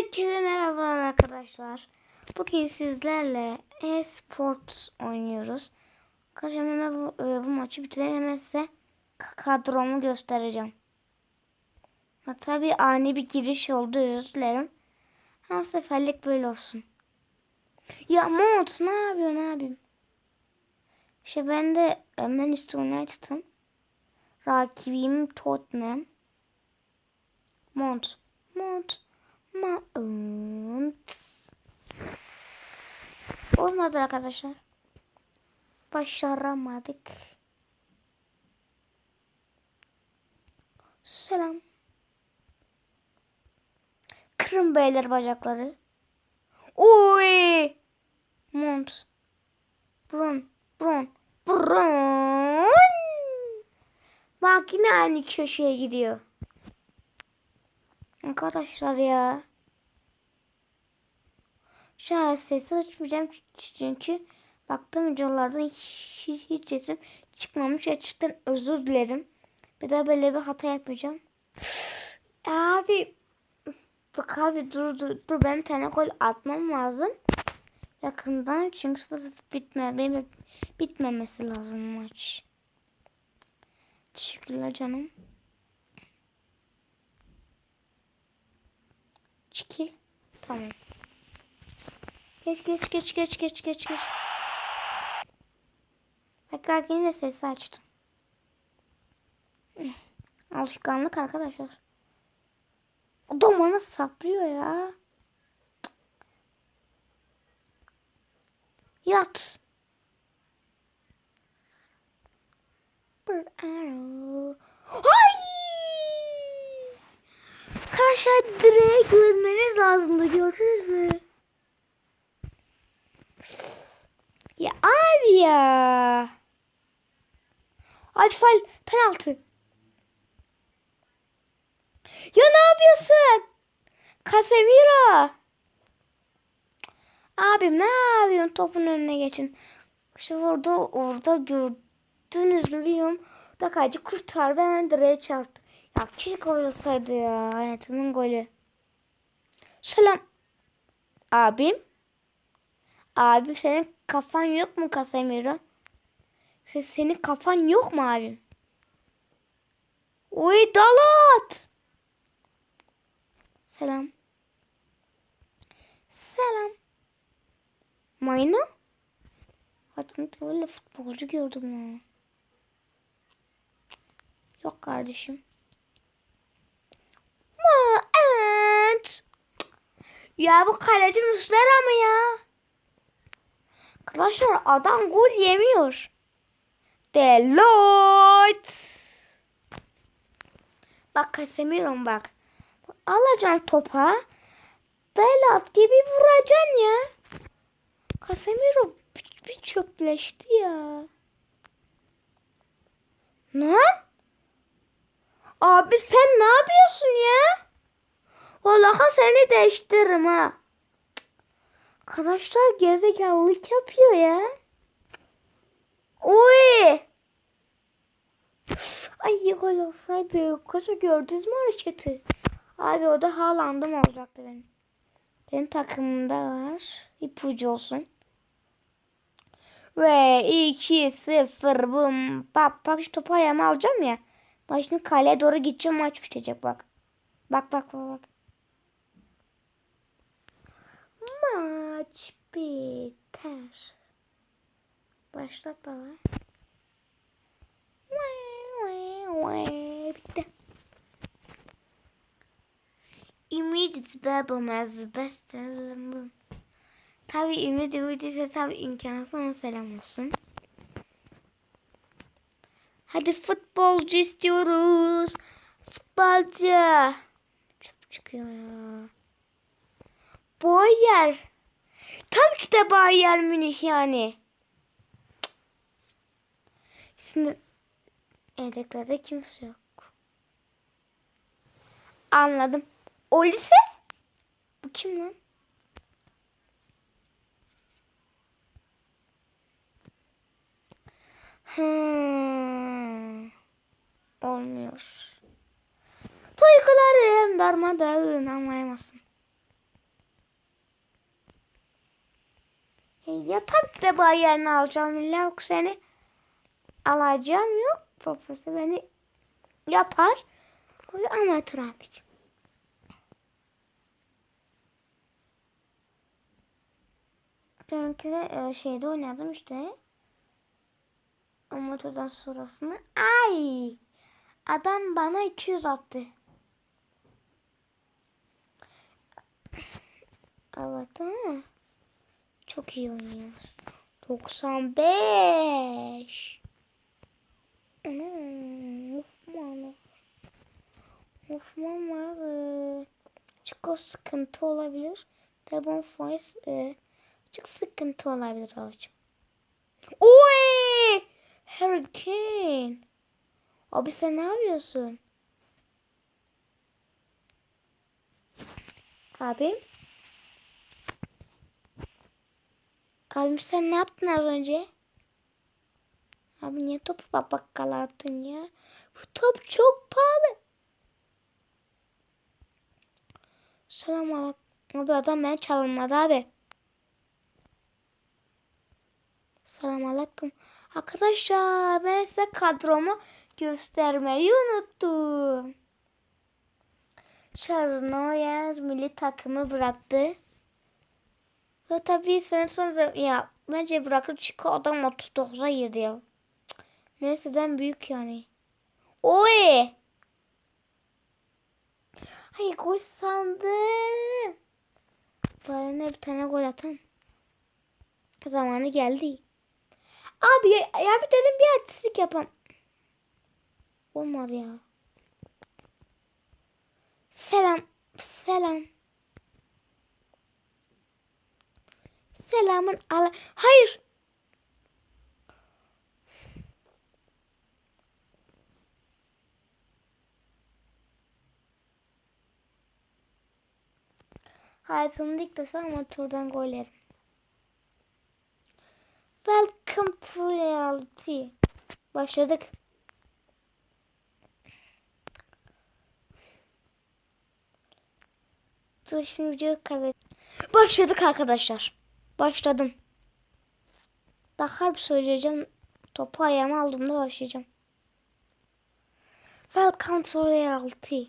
Herkese merhabalar arkadaşlar. Bugün sizlerle e-sport oynuyoruz. Arkadaşlar hemen bu, e, bu maçı bitireyim hemen size kadromu göstereceğim. Ha, tabii ani bir giriş oldu özür dilerim. Her seferlik böyle olsun. Ya Mont ne yapıyor ne yapayım? İşte ben de e, Manchester United'ım. Rakibim Tottenham. Mont. Mont. Mount. Olmadı arkadaşlar. Başaramadık. Selam. Kırın beyler bacakları. Oy! Mont. Bron. Bron. Bron. Bak aynı köşeye gidiyor. Arkadaşlar ya. An sesi açmayacağım çünkü baktım videolarda hiç, hiç, sesim çıkmamış. Gerçekten özür dilerim. Bir daha böyle bir hata yapmayacağım. Abi bak abi dur dur dur ben bir tane gol atmam lazım. Yakından çünkü sıfır bitme benim bitmemesi lazım maç. Teşekkürler canım. Çekil. Tamam. Geç geç geç geç geç geç geç. Bak bak yine sesi açtım. Alışkanlık arkadaşlar. Adam bana saplıyor ya. Yat. Bir arrow. Ay! Arkadaşlar direkt görmeniz lazımdı. Gördünüz mü? Ya abi ya. Abi fal penaltı. Ya ne yapıyorsun? Casemiro. Abim ne yapıyorsun? Topun önüne geçin. İşte orada orada gördünüz mü bilmiyorum. Da kayıcı kurtardı hemen direğe çarptı. Ya keşke olsaydı ya. Hayatımın golü. Selam. Abim. Abim senin kafan yok mu Casemiro? Sen, senin kafan yok mu abim? Oy Dalat. Selam. Selam. Mayna? Hayatımda böyle futbolcu gördüm ya. Yok kardeşim. Maent. Ya bu kaleci Muslera mı ya? Arkadaşlar adam gol yemiyor. Deloitte. Bak Casemiro'm bak. Alacaksın topa. Deloitte gibi vuracaksın ya. Casemiro bir, bir çöpleşti ya. Ne? Abi sen ne yapıyorsun ya? Vallahi seni değiştiririm ha. Arkadaşlar gezegenlik yapıyor ya. Oy! Ay gol olsaydı. Koca gördünüz mü hareketi? Abi o da Haaland'ım olacaktı benim. Benim takımımda var. İpucu olsun. Ve 2-0 bum. Bak bak şu topu ayağıma alacağım ya. Şimdi kaleye doğru gideceğim maç bitecek bak. Bak bak bak bak. Maç biter. Başlat baba. Bitti. Ümit babamız best. Tabi Ümit Ümit ise tabi imkansız ona selam olsun. Hadi futbolcu istiyoruz. Futbolcu. Çöp çıkıyor ya. Bayer. Tabii ki de Bayern Münih yani. Şimdi yedeklerde kimse yok. Anladım. Olise? Bu kim lan? Hmm. Olmuyor. Duygularım darmadağın anlayamazsın. Ya tabii de Bayern'i alacağım. Yok seni alacağım yok. Babası beni yapar. Ama Trump'cığım. Dünkü de e, şeyde oynadım işte. Umut'dan sonrasını. Ay! Adam bana 200 attı. Evet ha. Çok iyi oynuyoruz. 95. Hmm, Ufman var. Ee, Çok o sıkıntı olabilir. Devon Foyce e, çok sıkıntı olabilir abicim. Oy! Harry Kane. Abi sen ne yapıyorsun? Abim? Abim sen ne yaptın az önce? Abi niye topu bakkala attın ya? Bu top çok pahalı. Selam aleyküm. Abi adam beni çalınmadı abi. Selam aleyküm. Arkadaşlar ben size kadromu göstermeyi unuttum. Şarnoyer milli takımı bıraktı. Ve tabii sene sonra ya bence bırakır çünkü adam 39'a girdi ya. Messi'den büyük yani. Oy! Ay gol sandım. Bari ne bir tane gol atan. Zamanı geldi. Abi ya, ya bir dedim bir artistlik yapam. Olmadı ya. Selam. Selam. Selamın ala. Hayır. Hayatımda ilk defa motordan gol yedim. Welcome to reality. Başladık. Dur şimdi videoyu kaybet. Başladık arkadaşlar. Başladım. Daha harbi söyleyeceğim. Topu ayağıma aldığımda başlayacağım. Welcome to reality.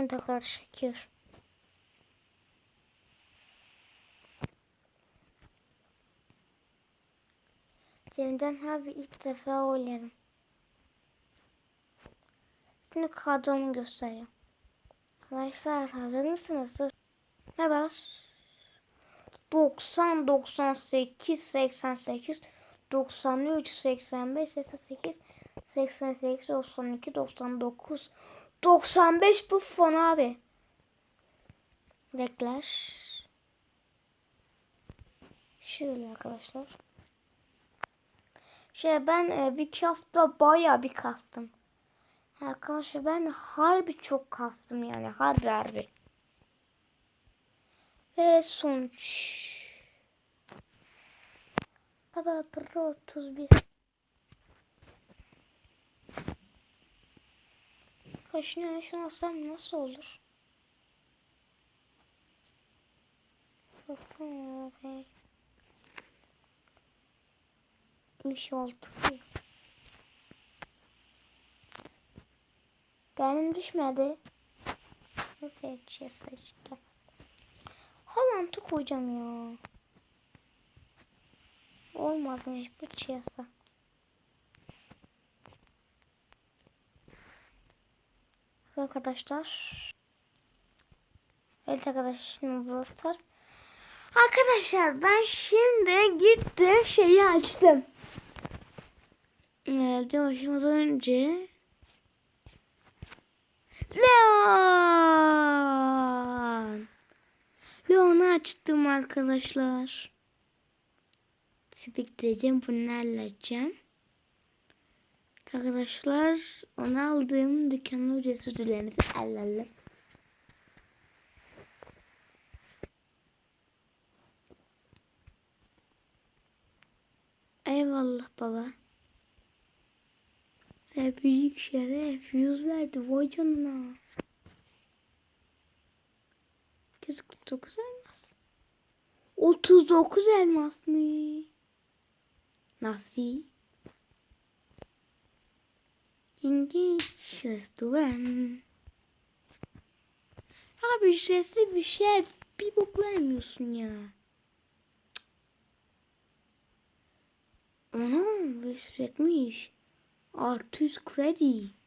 Onu tekrar çekiyor. Cem'den abi ilk defa oynadım. Şimdi kadromu göstereceğim. Arkadaşlar hazır mısınız? Ne var? 90, 98, 88, 93, 85, 88, 88, 92, 99, 95 bu fon abi. Rekler. Şöyle arkadaşlar. Şey ben e, bir hafta baya bir kastım. Arkadaşlar ben harbi çok kastım yani harbi harbi. Ve sonuç. Baba Pro 31. Kaşını alsam nasıl olur? Baksana. İş oldu. Benim düşmedi. Nasıl edeceğiz işte? Holland'ı koyacağım ya. Olmadı hiçbir çiyasa. Arkadaşlar. Evet arkadaşlar şimdi Brawl. Arkadaşlar ben şimdi gittim şeyi açtım. Evde başlamadan önce Leon. Leon'u açtım arkadaşlar. Spiktireceğim bunlarla açacağım. Arkadaşlar onu aldığım dükkanın ücretsiz ödüllerimizi alalım. Eyvallah baba. Ve büyük şeref yüz verdi vay canına. 249 elmas. 39 elmas mı? Nasıl? İngiliz restoran. Abi ücretsiz bir şey bir bok vermiyorsun ya. Anam 570. Artı 100 kredi.